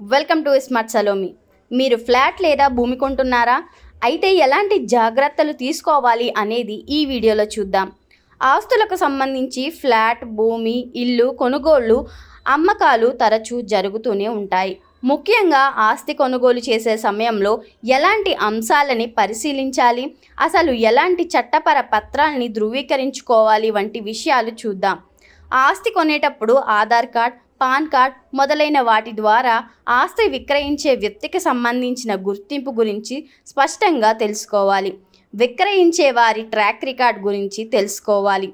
Welcome to smart Salomi. మీరు flat లేదా భూమి కొంటున్నారా? అయితే ఎలాంటి జాగ్రత్తలు తీసుకోవాలి అనేది ఈ వీడియోలో చూద్దాం. ఆస్తులకు సంబంధించి ఫ్లాట్ భూమి ఇల్లు కొనుగోళ్ళు అమ్మకాలు తరచూ జరుగుతూనే ఉంటాయి. ముఖ్యంగా ఆస్తి కొనుగోలు చేసే సమయంలో ఎలాంటి అంశాలని పరిశీలించాలి? అసలు ఎలాంటి చట్టపర పత్రాలని ధృవీకరించుకోవాలి? వంటి విషయాలు చూద్దాం. ఆస్తి కొనేటప్పుడు ఆధార్ కార్డ్ పాన్ కార్డ్ మొదలైన వాటి ద్వారా ఆస్తి విక్రయించే వ్యక్తికి సంబంధించిన గుర్తింపు గురించి స్పష్టంగా తెలుసుకోవాలి. విక్రయించే వారి ట్రాక్ రికార్డ్ గురించి తెలుసుకోవాలి.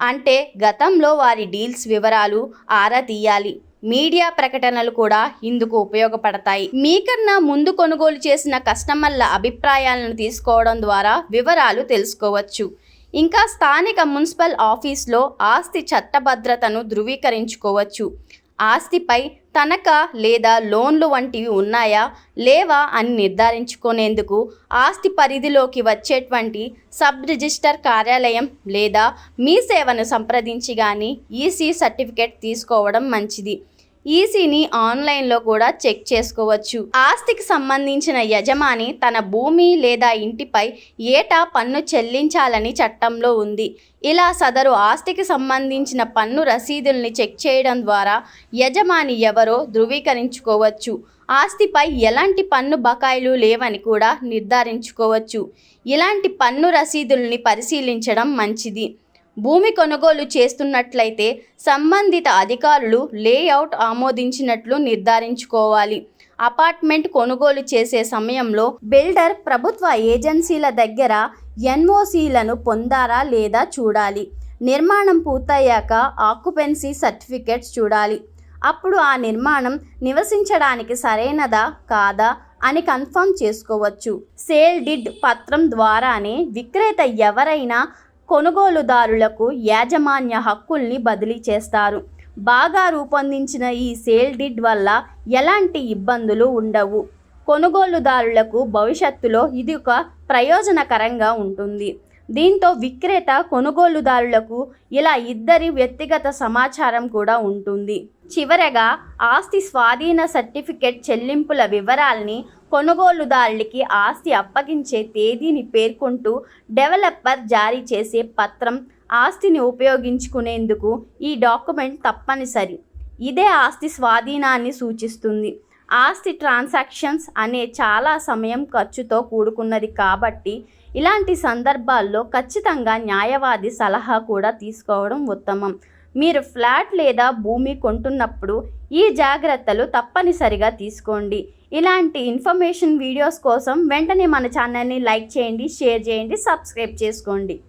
అంటే గతంలో వారి డీల్స్ వివరాలు ఆరా తీయాలి. మీడియా ప్రకటనలు కూడా ఇందుకు ఉపయోగపడతాయి. మీకన్నా ముందు కొనుగోలు చేసిన కస్టమర్ల అభిప్రాయాలను తీసుకోవడం ద్వారా వివరాలు తెలుసుకోవచ్చు. ఇంకా స్థానిక మున్సిపల్ ఆఫీస్లో ఆస్తి చట్టభద్రతను ధృవీకరించుకోవచ్చు. ఆస్తిపై తనఖా లేదా లోన్లు వంటివి ఉన్నాయా లేవా అని నిర్ధారించుకునేందుకు ఆస్తి పరిధిలోకి వచ్చేటువంటి సబ్ రిజిస్టర్ కార్యాలయం లేదా మీ సేవను సంప్రదించి కానీ ఈసీ సర్టిఫికేట్ తీసుకోవడం మంచిది. ఈసీని ఆన్లైన్లో కూడా చెక్ చేసుకోవచ్చు. ఆస్తికి సంబంధించిన యజమాని తన భూమి లేదా ఇంటిపై ఏటా పన్ను చెల్లించాలని చట్టంలో ఉంది. ఇలా సదరు ఆస్తికి సంబంధించిన పన్ను రసీదుల్ని చెక్ చేయడం ద్వారా యజమాని ఎవరో ధృవీకరించుకోవచ్చు. ఆస్తిపై ఎలాంటి పన్ను బకాయిలు లేవని కూడా నిర్ధారించుకోవచ్చు. ఇలాంటి పన్ను రసీదుల్ని పరిశీలించడం మంచిది. భూమి కొనుగోలు చేస్తున్నట్లయితే సంబంధిత అధికారులు లేఅవుట్ ఆమోదించినట్లు నిర్ధారించుకోవాలి. అపార్ట్మెంట్ కొనుగోలు చేసే సమయంలో బిల్డర్ ప్రభుత్వ ఏజెన్సీల దగ్గర ఎన్ఓసీలను పొందారా లేదా చూడాలి. నిర్మాణం పూర్తయ్యాక ఆక్యుపెన్సీ సర్టిఫికెట్స్ చూడాలి. అప్పుడు ఆ నిర్మాణం నివసించడానికి సరైనదా కాదా అని కన్ఫర్మ్ చేసుకోవచ్చు. సేల్ డిడ్ పత్రం ద్వారానే విక్రేత ఎవరైనా కొనుగోలుదారులకు యాజమాన్య హక్కుల్ని బదిలీ చేస్తారు. బాగా రూపొందించిన ఈ సేల్ డిడ్ వల్ల ఎలాంటి ఇబ్బందులు ఉండవు. కొనుగోలుదారులకు భవిష్యత్తులో ఇది ఒక ప్రయోజనకరంగా ఉంటుంది. దీంతో విక్రేత కొనుగోలుదారులకు ఇలా ఇద్దరి వ్యక్తిగత సమాచారం కూడా ఉంటుంది. చివరగా ఆస్తి స్వాధీన సర్టిఫికెట్ చెల్లింపుల వివరాల్ని కొనుగోలుదారులకి ఆస్తి అప్పగించే తేదీని పేర్కొంటూ డెవలపర్ జారీ చేసే పత్రం ఆస్తిని ఉపయోగించుకునేందుకు ఈ డాక్యుమెంట్ తప్పనిసరి. ఇదే ఆస్తి స్వాధీనాన్ని సూచిస్తుంది. ఆస్తి ట్రాన్సాక్షన్స్ అనే చాలా సమయం ఖర్చుతో కూడుకున్నది కాబట్టి ఇలాంటి సందర్భాల్లో ఖచ్చితంగా న్యాయవాది సలహా కూడా తీసుకోవడం ఉత్తమం. మీరు ఫ్లాట్ లేదా భూమి కొంటున్నప్పుడు ఈ జాగ్రత్తలు తప్పనిసరిగా తీసుకోండి. ఇలాంటి ఇన్ఫర్మేషన్ వీడియోస్ కోసం వెంటనే మన ఛానల్ని లైక్ చేయండి షేర్ చేయండి సబ్స్క్రైబ్ చేసుకోండి.